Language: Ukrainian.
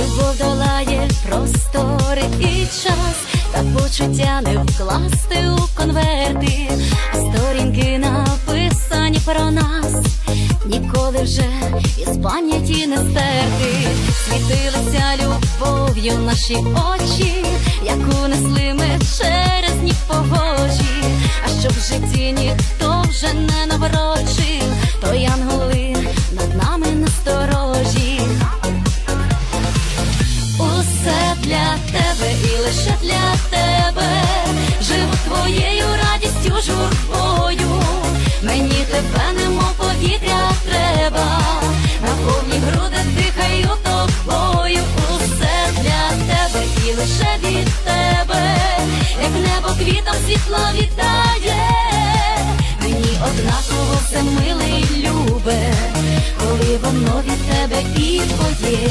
любов долає простори і час, та почуття не вкласти у конверти, сторінки написані про нас, ніколи вже із пам'яті не стерти, світилися любов'ю наші очі, яку несли ми через ніг погожі, а щоб в житті ніхто вже не наворочив, лише для тебе живу твоєю радістю журбою. Мені тебе немов повітря треба, на повні груди дихаю тобою. Усе для тебе і лише від тебе, як небо квітом світло віддає. Мені однаково все миле і любе, коли воно від тебе і твоє.